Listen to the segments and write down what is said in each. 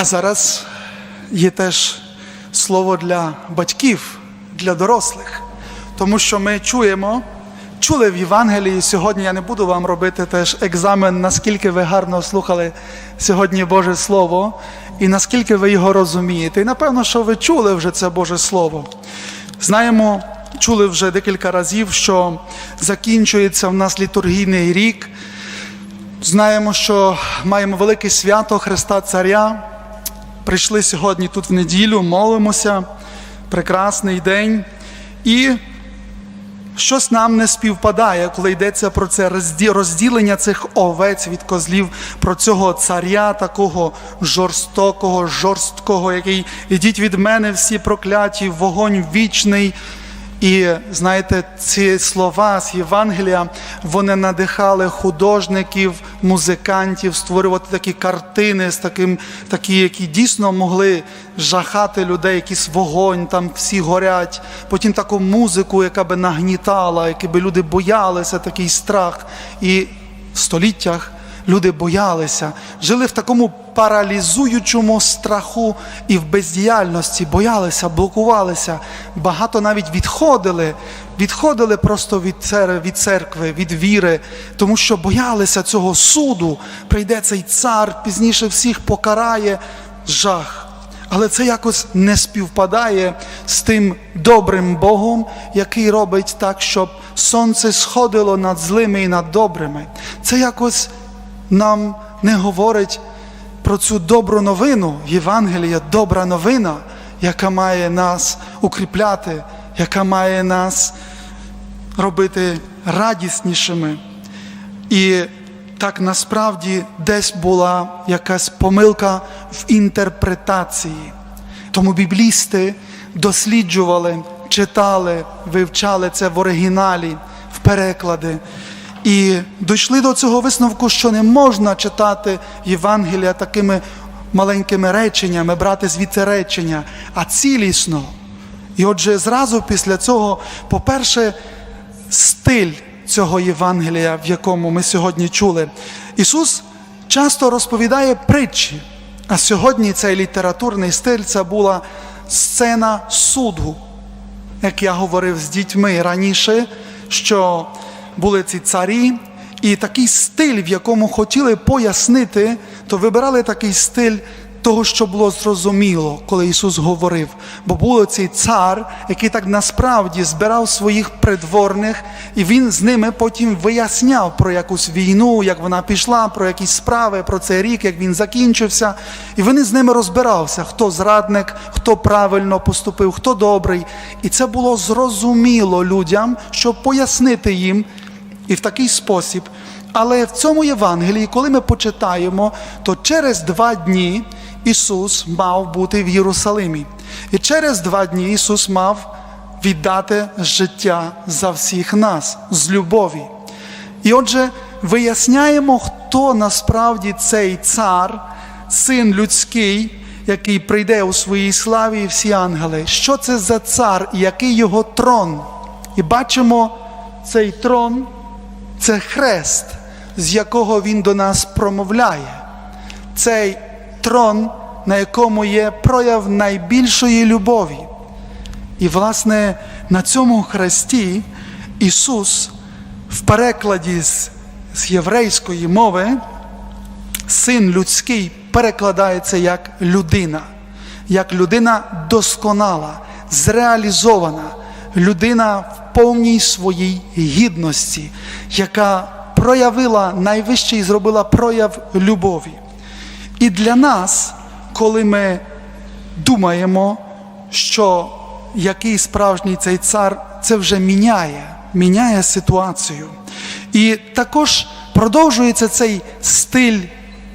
А зараз є теж слово для батьків, для дорослих, тому що ми чуємо, чули в Євангелії сьогодні. Я не буду вам робити теж екзамен, наскільки ви гарно слухали сьогодні Боже Слово і наскільки ви його розумієте. І напевно, що ви чули вже це Боже Слово. Знаємо, чули вже декілька разів, що закінчується в нас літургійний рік. Знаємо, що маємо велике свято Христа Царя. Прийшли сьогодні тут в неділю, молимося, прекрасний день. І щось нам не співпадає, коли йдеться про це розділення цих овець від козлів, про цього царя такого жорстокого, жорсткого, який ідіть від мене всі прокляті, вогонь вічний. І знаєте, ці слова з Євангелія вони надихали художників, музикантів створювати такі картини з таким, такі, які дійсно могли жахати людей, якийсь вогонь, там всі горять. Потім таку музику, яка би нагнітала, які би люди боялися, такий страх. І в століттях люди боялися, жили в такому паралізуючому страху і в бездіяльності, боялися, блокувалися. Багато навіть відходили, відходили просто від церкви, від церкви, від віри, тому що боялися цього суду. Прийде цей цар, пізніше всіх покарає жах. Але це якось не співпадає з тим добрим Богом, який робить так, щоб сонце сходило над злими і над добрими. Це якось нам не говорить про цю добру новину. Євангелія добра новина, яка має нас укріпляти, яка має нас робити радіснішими. І так насправді десь була якась помилка в інтерпретації. Тому біблісти досліджували, читали, вивчали це в оригіналі, в переклади. І дійшли до цього висновку, що не можна читати Євангелія такими маленькими реченнями, брати звідси речення, а цілісно. І отже, зразу після цього, по-перше, стиль цього Євангелія, в якому ми сьогодні чули. Ісус часто розповідає притчі, а сьогодні цей літературний стиль це була сцена суду, як я говорив з дітьми раніше, що були ці царі, і такий стиль, в якому хотіли пояснити, то вибирали такий стиль того, що було зрозуміло, коли Ісус говорив. Бо був цей цар, який так насправді збирав своїх придворних, і він з ними потім виясняв про якусь війну, як вона пішла, про якісь справи, про цей рік, як він закінчився. І вони з ними розбирався, хто зрадник, хто правильно поступив, хто добрий. І це було зрозуміло людям, щоб пояснити їм і в такий спосіб. Але в цьому Євангелії, коли ми почитаємо, то через два дні Ісус мав бути в Єрусалимі. І через два дні Ісус мав віддати життя за всіх нас з любові. І отже, виясняємо, хто насправді цей цар, син людський, який прийде у своїй славі і всі ангели. Що це за цар і який його трон? І бачимо цей трон це хрест, з якого він до нас промовляє. Цей трон, на якому є прояв найбільшої любові. І, власне, на цьому хресті Ісус в перекладі з, з єврейської мови, син людський перекладається як людина, як людина досконала, зреалізована, людина повній своїй гідності, яка проявила найвищий і зробила прояв любові. І для нас, коли ми думаємо, що який справжній цей цар, це вже міняє, міняє ситуацію. І також продовжується цей стиль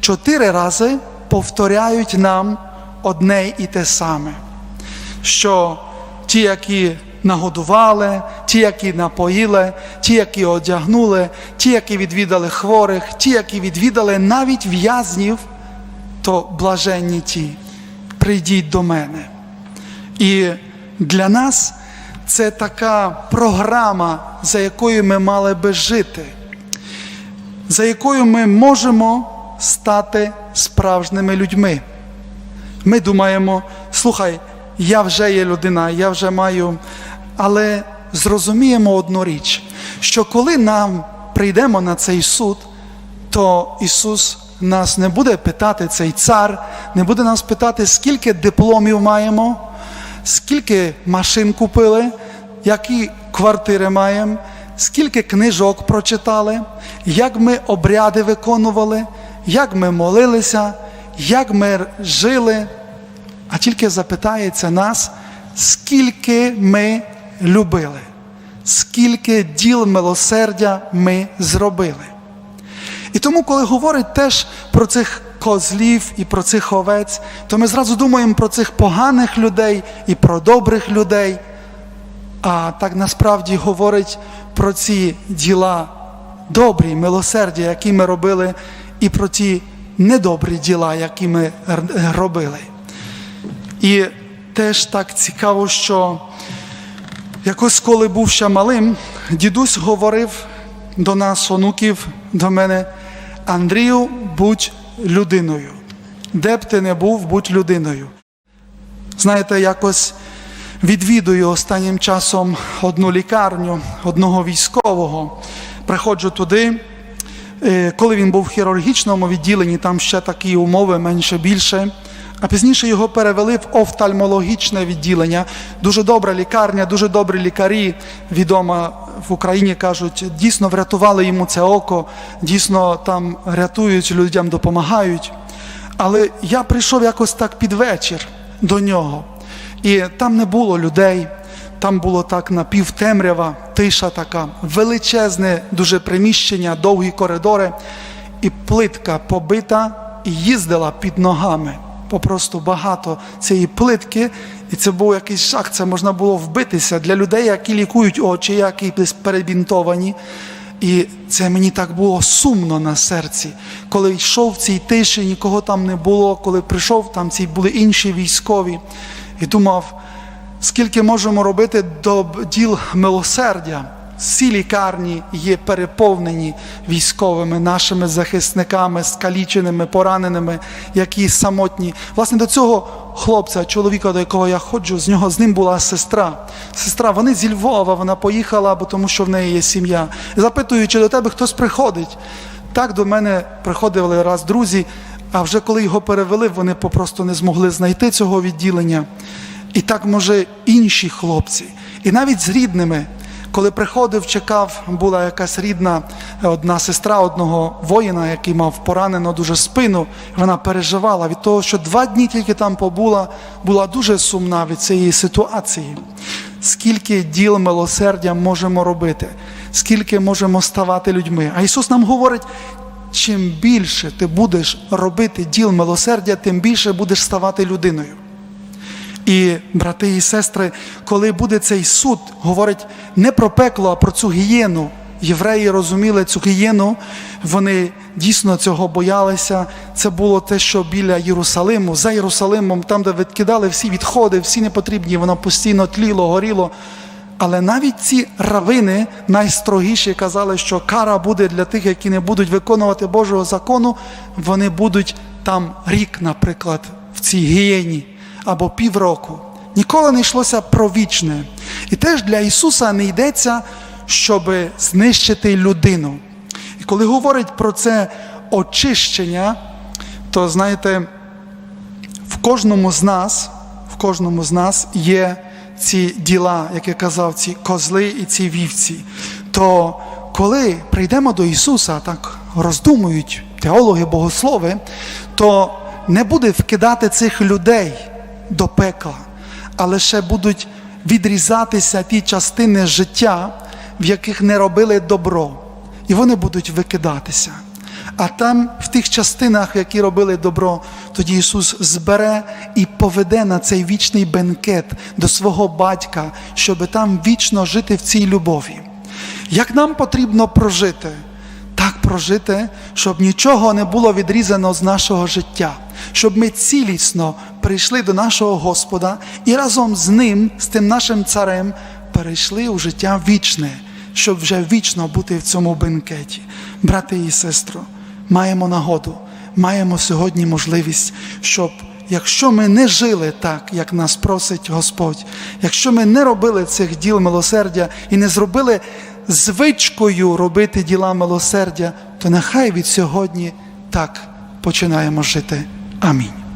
чотири рази повторяють нам одне і те саме, що ті, які нагодували, ті, які напоїли, ті, які одягнули, ті, які відвідали хворих, ті, які відвідали навіть в'язнів, то блаженні ті, прийдіть до мене. І для нас це така програма, за якою ми мали би жити, за якою ми можемо стати справжніми людьми. ми думаємо, слухай, я вже є людина, я вже маю. Але зрозуміємо одну річ, що коли нам прийдемо на цей суд, то Ісус нас не буде питати цей цар, не буде нас питати, скільки дипломів маємо, скільки машин купили, які квартири маємо, скільки книжок прочитали, як ми обряди виконували, як ми молилися, як ми жили, а тільки запитається нас, скільки ми любили, скільки діл милосердя ми зробили. І тому, коли говорить теж про цих козлів і про цих овець, то ми зразу думаємо про цих поганих людей і про добрих людей. А так насправді говорить про ці діла добрі, милосердя, які ми робили, і про ті недобрі діла, які ми робили. І теж так цікаво, що якось коли був ще малим, дідусь говорив до нас, онуків, до мене, Андрію, будь людиною. Де б ти не був, будь людиною. Знаєте, якось відвідую останнім часом одну лікарню одного військового. Приходжу туди. Е, Коли він був в хірургічному відділенні, там ще такі умови менше більше. А пізніше його перевели в офтальмологічне відділення. Дуже добра лікарня, дуже добрі лікарі. Відомо в Україні кажуть, дійсно врятували йому це око, дійсно там рятують людям, допомагають. Але я прийшов якось так під вечір до нього, і там не було людей. Там було так напівтемрява, тиша така, величезне дуже приміщення, довгі коридори, і плитка побита і їздила під ногами. Попросту багато цієї плитки, і це був якийсь шах, це можна було вбитися для людей, які лікують очі, які перебінтовані. І це мені так було сумно на серці. Коли йшов в цій тиші, нікого там не було. Коли прийшов, там ці були інші військові, і думав, скільки можемо робити до діл милосердя. Всі лікарні є переповнені військовими нашими захисниками, скаліченими, пораненими, які самотні. Власне, до цього хлопця, чоловіка, до якого я ходжу, з нього з ним була сестра. Сестра, вони зі Львова, вона поїхала, бо тому що в неї є сім'я. Запитую, чи до тебе хтось приходить. Так до мене приходили раз друзі, а вже коли його перевели, вони попросту не змогли знайти цього відділення. І так, може, інші хлопці. І навіть з рідними, коли приходив, чекав, була якась рідна одна сестра одного воїна, який мав поранено дуже спину. Вона переживала від того, що два дні тільки там побула, була дуже сумна від цієї ситуації. Скільки діл милосердя можемо робити, скільки можемо ставати людьми. А Ісус нам говорить, чим більше ти будеш робити діл милосердя, тим більше будеш ставати людиною. І, брати і сестри, коли буде цей суд, говорить не про пекло, а про цю гієну. Євреї розуміли цю гієну, вони дійсно цього боялися. Це було те, що біля Єрусалиму, за Єрусалимом, там, де відкидали всі відходи, всі непотрібні, воно постійно тліло, горіло. Але навіть ці равини найстрогіші казали, що кара буде для тих, які не будуть виконувати Божого закону, вони будуть там рік, наприклад, в цій гієні або півроку. Ніколи не йшлося про вічне. І теж для Ісуса не йдеться, щоб знищити людину. І коли говорить про це очищення, то знаєте, в кожному з нас, в кожному з нас є ці діла, як я казав, ці козли і ці вівці. То коли прийдемо до Ісуса, так роздумують теологи, богослови, то не буде вкидати цих людей до пекла, а лише будуть відрізатися ті частини життя, в яких не робили добро, і вони будуть викидатися. А там, в тих частинах, які робили добро, тоді Ісус збере і поведе на цей вічний бенкет до свого батька, щоб там вічно жити в цій любові. Як нам потрібно прожити? Так прожити, щоб нічого не було відрізано з нашого життя, щоб ми цілісно прийшли до нашого Господа і разом з ним, з тим нашим царем, перейшли у життя вічне, щоб вже вічно бути в цьому бенкеті. Брати і сестро, маємо нагоду, маємо сьогодні можливість, щоб якщо ми не жили так, як нас просить Господь, якщо ми не робили цих діл милосердя і не зробили звичкою робити діла милосердя, то нехай від сьогодні так починаємо жити. Amém.